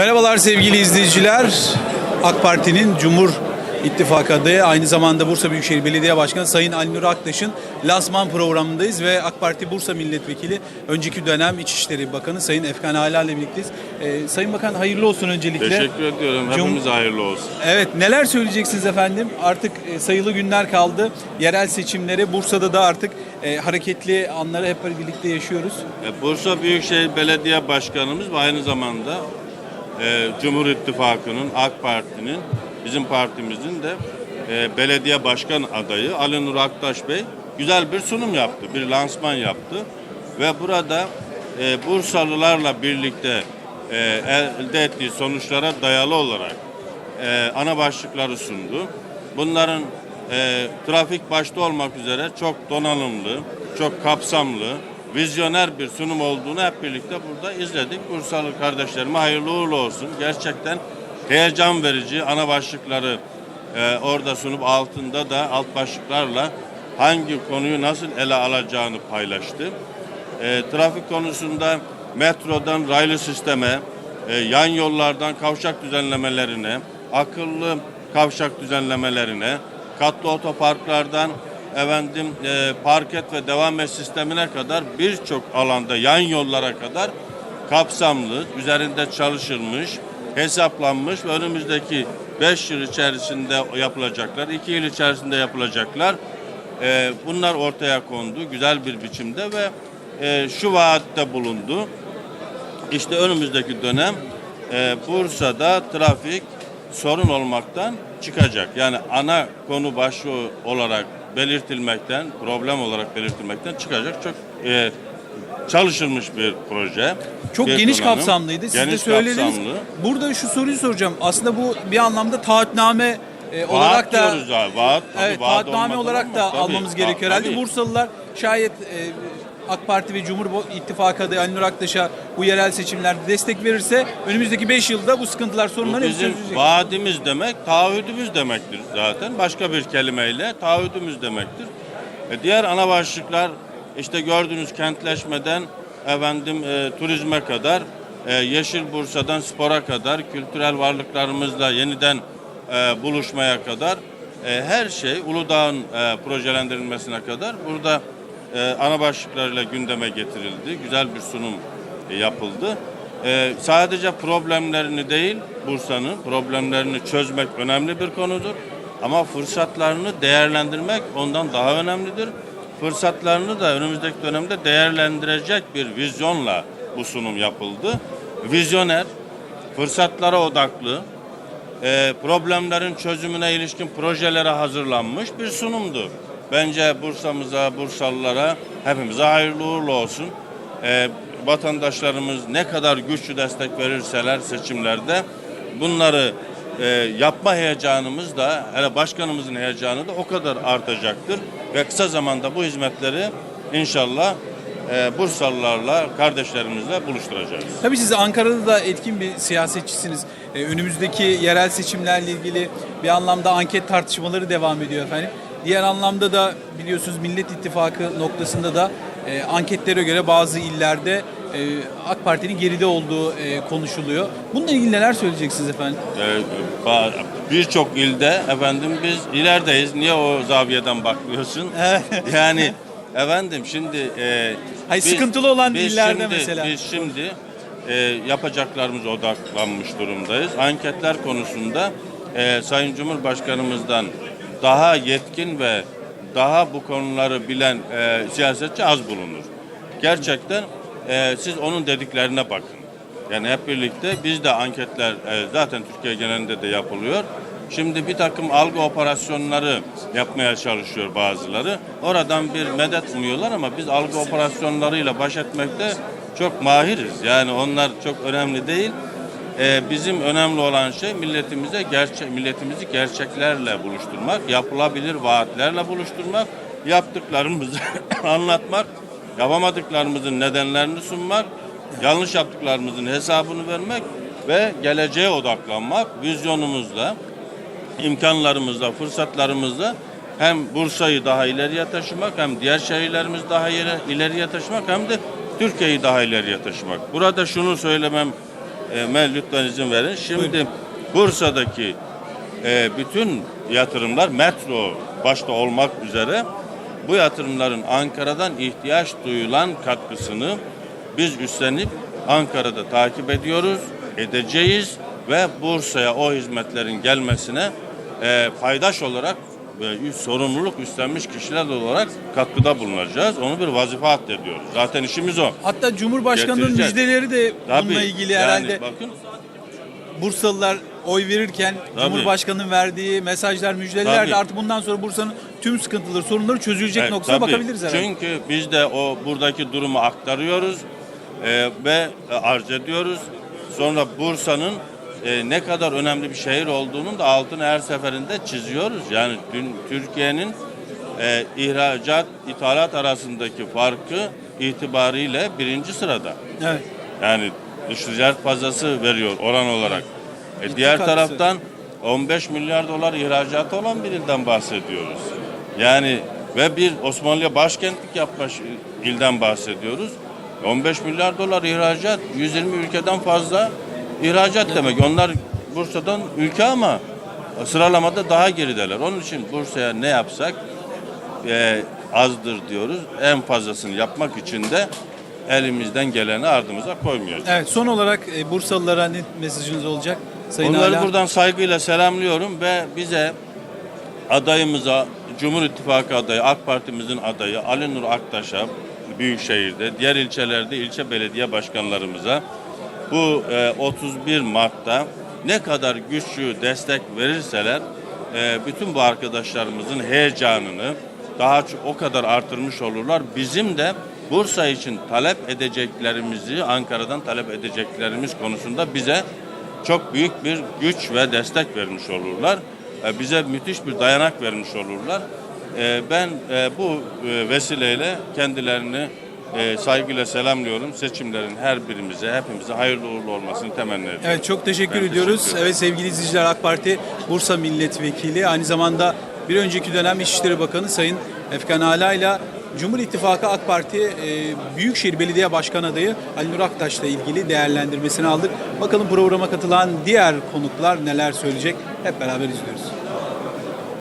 Merhabalar sevgili izleyiciler. AK Parti'nin Cumhur İttifakı adayı aynı zamanda Bursa Büyükşehir Belediye Başkanı Sayın Ali Nur Aktaş'ın lansman programındayız ve AK Parti Bursa Milletvekili önceki dönem İçişleri Bakanı Sayın Efkan Ala ile birlikteyiz. Ee, Sayın Bakan hayırlı olsun öncelikle. Teşekkür ediyorum. Cum- Hepimize hayırlı olsun. Evet neler söyleyeceksiniz efendim? Artık e, sayılı günler kaldı. Yerel seçimlere Bursa'da da artık e, hareketli anları hep birlikte yaşıyoruz. E, Bursa Büyükşehir Belediye Başkanımız ve aynı zamanda e, Cumhur İttifakı'nın, AK Parti'nin, bizim partimizin de e, belediye başkan adayı Ali Nur Aktaş Bey güzel bir sunum yaptı, bir lansman yaptı. Ve burada e, Bursalılarla birlikte e, elde ettiği sonuçlara dayalı olarak e, ana başlıkları sundu. Bunların e, trafik başta olmak üzere çok donanımlı, çok kapsamlı, vizyoner bir sunum olduğunu hep birlikte burada izledik. Bursalı kardeşlerime hayırlı uğurlu olsun. Gerçekten heyecan verici ana başlıkları e, orada sunup altında da alt başlıklarla hangi konuyu nasıl ele alacağını paylaştı. E, trafik konusunda metrodan raylı sisteme, e, yan yollardan kavşak düzenlemelerine, akıllı kavşak düzenlemelerine, katlı otoparklardan efendim e, parket ve devam et sistemine kadar birçok alanda yan yollara kadar kapsamlı, üzerinde çalışılmış, hesaplanmış ve önümüzdeki 5 yıl içerisinde yapılacaklar, 2 yıl içerisinde yapılacaklar. E, bunlar ortaya kondu güzel bir biçimde ve e, şu vaatte bulundu. İşte önümüzdeki dönem e, Bursa'da trafik sorun olmaktan çıkacak. Yani ana konu başlığı olarak belirtilmekten, problem olarak belirtilmekten çıkacak. Çok e, çalışılmış bir proje. Çok bir geniş donanım. kapsamlıydı. Siz de Geniş söylediniz. kapsamlı. Burada şu soruyu soracağım. Aslında bu bir anlamda taahhütname e, olarak da abi, vaat. Tabii evet vaat taahhütname olarak da. Tabii, almamız gerekiyor herhalde. tabii. Bursalılar şayet e, AK Parti ve Cumhur İttifakı adayı Ali Nur Aktaş'a bu yerel seçimlerde destek verirse önümüzdeki 5 yılda bu sıkıntılar Bu sorunlar hepsi bizim çözülecek. vaadimiz demek, taahhüdümüz demektir zaten. Başka bir kelimeyle taahhüdümüz demektir. E, diğer ana başlıklar işte gördüğünüz kentleşmeden efendim e, turizme kadar, e, Yeşil Bursa'dan spora kadar, kültürel varlıklarımızla yeniden e, buluşmaya kadar e, her şey Uludağ'ın e, projelendirilmesine kadar burada e, ana başlıklarıyla gündeme getirildi. Güzel bir sunum e, yapıldı. E, sadece problemlerini değil, Bursa'nın problemlerini çözmek önemli bir konudur. Ama fırsatlarını değerlendirmek ondan daha önemlidir. Fırsatlarını da önümüzdeki dönemde değerlendirecek bir vizyonla bu sunum yapıldı. Vizyoner, fırsatlara odaklı, e, problemlerin çözümüne ilişkin projelere hazırlanmış bir sunumdu. Bence Bursa'mıza, Bursalılara hepimize hayırlı uğurlu olsun. E, vatandaşlarımız ne kadar güçlü destek verirseler seçimlerde bunları e, yapma heyecanımız da hele başkanımızın heyecanı da o kadar artacaktır. Ve kısa zamanda bu hizmetleri inşallah e, Bursalılarla, kardeşlerimizle buluşturacağız. Tabii siz Ankara'da da etkin bir siyasetçisiniz. Ee, önümüzdeki yerel seçimlerle ilgili bir anlamda anket tartışmaları devam ediyor efendim. Diğer anlamda da biliyorsunuz Millet İttifakı noktasında da e, anketlere göre bazı illerde e, AK Parti'nin geride olduğu e, konuşuluyor. Bununla ilgili neler söyleyeceksiniz efendim? Ee, ba- Birçok ilde efendim biz ilerideyiz. Niye o zaviyeden bakmıyorsun? yani efendim şimdi e, Hayır, sıkıntılı olan biz illerde şimdi, mesela. Biz şimdi e, yapacaklarımız odaklanmış durumdayız. Anketler konusunda e, Sayın Cumhurbaşkanımızdan daha yetkin ve daha bu konuları bilen e, siyasetçi az bulunur. Gerçekten e, siz onun dediklerine bakın. Yani hep birlikte biz de anketler e, zaten Türkiye genelinde de yapılıyor. Şimdi bir takım algı operasyonları yapmaya çalışıyor bazıları. Oradan bir medet umuyorlar ama biz algı operasyonlarıyla baş etmekte çok mahiriz. Yani onlar çok önemli değil. E, bizim önemli olan şey milletimize gerçek milletimizi gerçeklerle buluşturmak, yapılabilir vaatlerle buluşturmak, yaptıklarımızı anlatmak, yapamadıklarımızın nedenlerini sunmak, yanlış yaptıklarımızın hesabını vermek ve geleceğe odaklanmak, vizyonumuzla, imkanlarımızla, fırsatlarımızla hem Bursa'yı daha ileriye taşımak, hem diğer şehirlerimiz daha ileri- ileriye taşımak, hem de Türkiye'yi daha ileriye taşımak. Burada şunu söylemem e, Mel lütfen izin verin. Şimdi Bursa'daki e, bütün yatırımlar metro başta olmak üzere bu yatırımların Ankara'dan ihtiyaç duyulan katkısını biz üstlenip Ankara'da takip ediyoruz, edeceğiz ve Bursa'ya o hizmetlerin gelmesine e, paydaş olarak sorumluluk üstlenmiş kişiler olarak katkıda bulunacağız. Onu bir vazife addediyoruz. Zaten işimiz o. Hatta Cumhurbaşkanı'nın müjdeleri de Tabii, bununla ilgili yani herhalde bakın Bursalılar oy verirken Tabii. Cumhurbaşkanı'nın verdiği mesajlar, müjdeler de artık bundan sonra Bursa'nın tüm sıkıntıları, sorunları çözülecek Evet, tabii. bakabiliriz herhalde. Çünkü biz de o buradaki durumu aktarıyoruz e, ve arz ediyoruz. Sonra Bursa'nın e, ne kadar önemli bir şehir olduğunun da altını her seferinde çiziyoruz. Yani dün Türkiye'nin e, ihracat, ithalat arasındaki farkı itibariyle birinci sırada. Evet. Yani dış ticaret fazlası veriyor oran olarak. E, diğer taraftan 15 milyar dolar ihracatı olan bir ilden bahsediyoruz. Yani ve bir Osmanlı'ya başkentlik yapmış ilden bahsediyoruz. 15 milyar dolar ihracat 120 ülkeden fazla ihracat demek. Onlar Bursa'dan ülke ama sıralamada daha gerideler. Onun için Bursa'ya ne yapsak e, azdır diyoruz. En fazlasını yapmak için de elimizden geleni ardımıza koymuyoruz. Evet, son olarak e, Bursalılara ne mesajınız olacak? Sayın Onları Ala? buradan saygıyla selamlıyorum ve bize adayımıza Cumhur İttifakı adayı, AK Parti'mizin adayı Ali Nur Aktaş'a Büyükşehir'de, diğer ilçelerde ilçe belediye başkanlarımıza bu e, 31 Mart'ta ne kadar güçlü destek verirseler e, bütün bu arkadaşlarımızın heyecanını daha çok o kadar artırmış olurlar. Bizim de Bursa için talep edeceklerimizi Ankara'dan talep edeceklerimiz konusunda bize çok büyük bir güç ve destek vermiş olurlar. E, Bize müthiş bir dayanak vermiş olurlar. E, Ben e, bu e, vesileyle kendilerini e, saygıyla selamlıyorum. Seçimlerin her birimize, hepimize hayırlı uğurlu olmasını temenni ediyorum. Evet çok teşekkür Ben ediyoruz. teşekkür ederim. evet sevgili izleyiciler AK Parti Bursa Milletvekili aynı zamanda bir önceki dönem İçişleri Bakanı Sayın Efkan Ala ile Cumhur İttifakı AK Parti e, Büyükşehir Belediye Başkan adayı Ali Nur Aktaş'la ilgili değerlendirmesini aldık. Bakalım programa katılan diğer konuklar neler söyleyecek hep beraber izliyoruz.